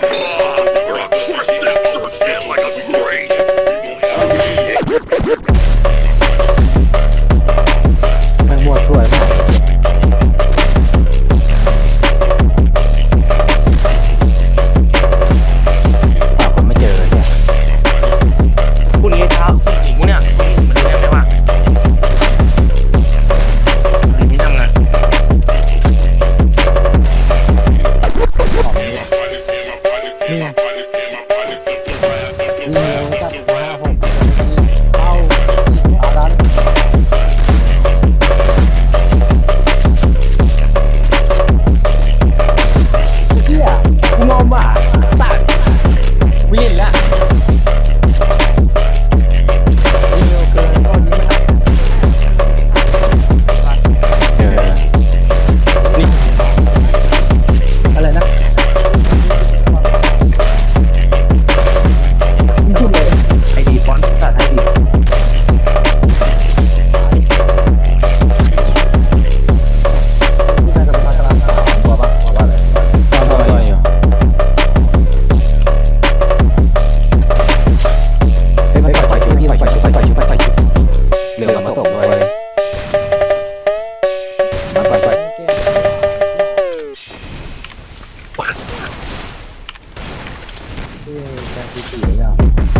Yeah. Yeah. ไปไปที่การที่สี่อะ